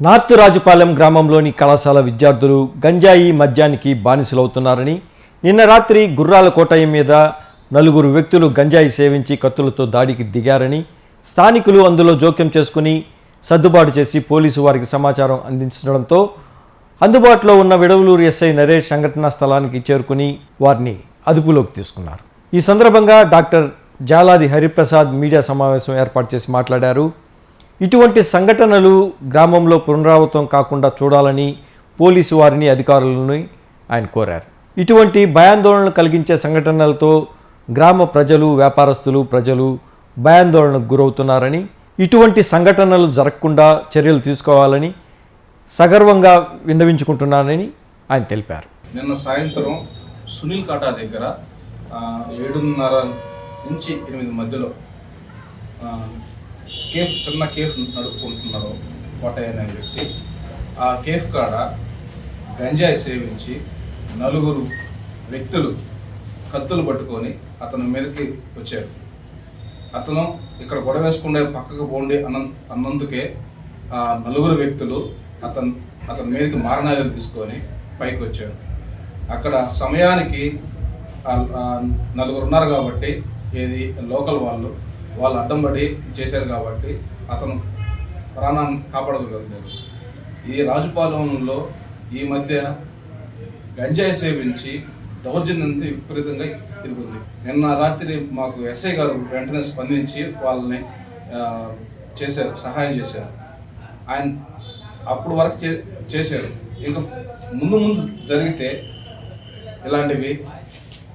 North Rajupalem గ్రామంలోని కళాశాల విద్యార్థులు గంజాయి మద్యానికి బానిసలవుతున్నారని నిన్న రాత్రి గుర్రాల కోటయ్య మీద నలుగురు వ్యక్తులు గంజాయి సేవించి కత్తులతో దాడికి దిగారని స్థానికులు అందులో జోక్యం చేసుకుని సర్దుబాటు చేసి పోలీసు వారికి సమాచారం అందించడంతో అందుబాటులో ఉన్న విడవలూరు ఎస్ఐ నరేష్ సంఘటనా స్థలానికి చేరుకుని వారిని అదుపులోకి తీసుకున్నారు. ఈ సందర్భంగా డాక్టర్ జాలాది హరిప్రసాద్ మీడియా సమావేశం ఏర్పాటు చేసి మాట్లాడారు. ఇటువంటి సంఘటనలు గ్రామంలో పునరావృతం కాకుండా చూడాలని పోలీసు వారిని అధికారులను ఆయన కోరారు. ఇటువంటి భయాందోళనలు కలిగించే సంఘటనలతో గ్రామ ప్రజలు వ్యాపారస్తులు ప్రజలు భయాందోళనకు గురవుతున్నారని ఇటువంటి సంఘటనలు జరగకుండా చర్యలు తీసుకోవాలని సగర్వంగా విన్నవించుకుంటున్నానని ఆయన తెలిపారు. నిన్న సాయంత్రం సునీల్ కాటా దగ్గర ఏడున్నర నుంచి ఎనిమిది మధ్యలో కేఫ్ చిన్న కేఫ్ నడుపుకుంటున్నారు కోటయ్య అనే వ్యక్తి ఆ కేఫ్ కాడ గంజాయి సేవించి నలుగురు వ్యక్తులు కత్తులు పట్టుకొని అతని మీదకి వచ్చారు. అతను ఇక్కడ గొడవ వేసుకుండే పక్కకు పోండి అన్న అన్నందుకే ఆ నలుగురు వ్యక్తులు అతను అతని మీదకి మారణాలు తీసుకొని పైకి వచ్చాడు అక్కడ సమయానికి నలుగురు ఉన్నారు కాబట్టి ఏది లోకల్ వాళ్ళు వాళ్ళు అడ్డం పడి చేశారు కాబట్టి అతను ప్రాణాన్ని కాపాడగలిగారు ఈ రాజుపాలెంలో ఈ మధ్య గంజాయి సేవించి దౌర్జన్యం విపరీతంగా తిరుగుతుంది నిన్న రాత్రి మాకు ఎస్ఐ గారు వెంటనే స్పందించి వాళ్ళని చేశారు సహాయం చేశారు. ఆయన అప్పుడు వరకు చే చేశారు. ఇంకా ముందు ముందు జరిగితే ఇలాంటివి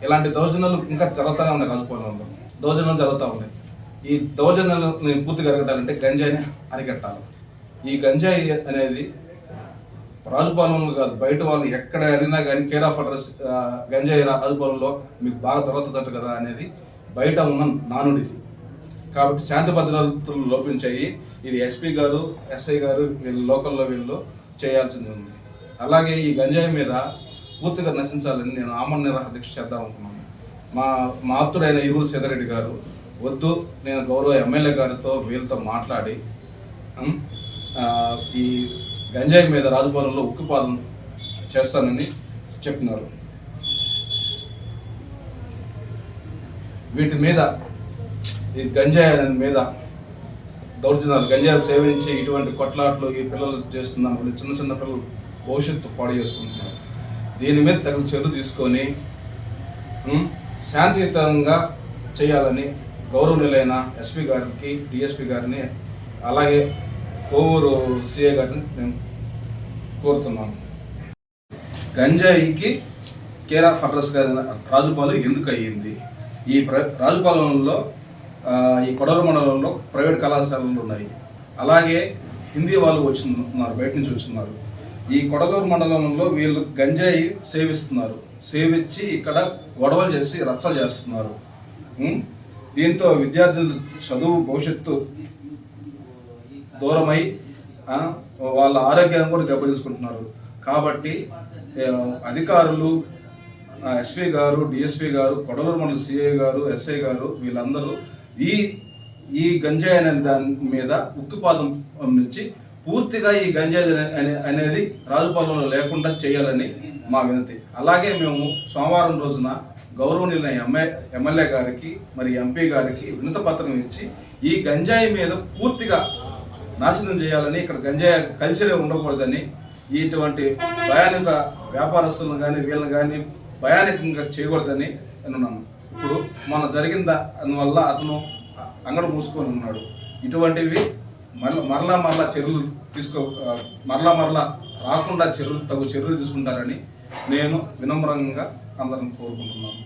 ఇలాంటి దౌర్జన్యాలు ఇంకా జరుగుతూనే ఉన్నాయి రాజుపాలెంలో. దౌర్జన్యాలు జరుగుతూ ఉన్నాయి. ఈ దౌర్జన్యాలను పూర్తిగా అరగటాలంటే గంజాయిని అరికట్టాలి. ఈ గంజాయి అనేది రాజుపాలెంలో కాదు బయట వాళ్ళు ఎక్కడ అడిగినా కానీ కేర్ ఆఫ్ అడ్రస్ గంజాయి రాజుపాలెంలో మీకు బాగా దొరుకుతుందట కదా అనేది బయట ఉన్న నానుడిది. కాబట్టి శాంతి భద్రతలు లోపించాయి. ఇది ఎస్పీ గారు ఎస్ఐ గారు వీళ్ళు లోకల్లో వీళ్ళు చేయాల్సింది ఉంది. అలాగే ఈ గంజాయి మీద పూర్తిగా నశించాలని నేను ఆమరణ నిరాహ దీక్ష చేద్దాం అనుకున్నాను. మా మా ఆప్తుడైన ఇరువురు సీతారెడ్డి గారు వద్దు. నేను గౌరవ ఎమ్మెల్యే గారితో వీళ్ళతో మాట్లాడి ఈ గంజాయి మీద రాజభవనంలో ఉక్కుపాదం చేస్తానని చెప్తున్నారు వీటి మీద ఈ గంజాయి అనే మీద దౌర్జన్యాలు గంజాయి సేవించి ఇటువంటి కొట్లాట్లు ఈ పిల్లలు చేస్తున్నారు చిన్న చిన్న పిల్లలు భవిష్యత్తు పాడు చేసుకుంటున్నారు. దీని మీద తగిన చర్యలు తీసుకొని శాంతియుతంగా చేయాలని గౌరవనీయులైన ఎస్పీ గారికి డిఎస్పీ గారిని అలాగే కోవూరు సిఏ గారిని నేను కోరుతున్నాను గంజాయికి కేర్ ఆఫ్ అడ్రస్ గారి రాజుపాలెం ఎందుకు అయ్యింది ఈ ప్ర రాజుపాలెంలో ఈ కొడవల మండలంలో ప్రైవేట్ కళాశాలలు ఉన్నాయి. అలాగే హిందీ వాళ్ళు వచ్చిన్నారు బయట నుంచి వచ్చిన్నారు. ఈ కొడలూరు మండలంలో వీళ్ళు గంజాయి సేవిస్తున్నారు. సేవించి ఇక్కడ గొడవలు చేసి రచ్చలు చేస్తున్నారు. దీంతో విద్యార్థులు చదువు భవిష్యత్తు దూరమై వాళ్ళ ఆరోగ్యాన్ని కూడా దెబ్బతీసుకుంటున్నారు. కాబట్టి అధికారులు ఎస్పీ గారు డిఎస్పీ గారు కొడలూరు మండల సిఐ గారు ఎస్ఐ గారు వీళ్ళందరూ ఈ ఈ గంజాయి అనే దాని మీద ఉక్కుపాదం నుంచి పూర్తిగా ఈ గంజాయి అనే అనేది రాజుపాలెంలో లేకుండా చేయాలని మా వినతి. అలాగే మేము సోమవారం రోజున గౌరవనీయులైన ఎంఏ ఎమ్మెల్యే గారికి మరి ఎంపీ గారికి వినత పత్రం ఇచ్చి ఈ గంజాయి మీద పూర్తిగా నాశనం చేయాలని ఇక్కడ గంజాయి కల్చరే ఉండకూడదని ఇటువంటి భయానక వ్యాపారస్తులను కానీ వీళ్ళని కానీ భయానకంగా చేయకూడదని అనున్నాను. ఇప్పుడు మన జరిగిన దానివల్ల అతను అంగడి మూసుకొని ఉన్నాడు. ఇటువంటివి మరలా మరలా మరలా చర్యలు తీసుకో మరలా మరలా రాకుండా చర్యలు తగు చర్యలు తీసుకుంటారని నేను వినమ్రంగా అందరం కోరుకుంటున్నాను.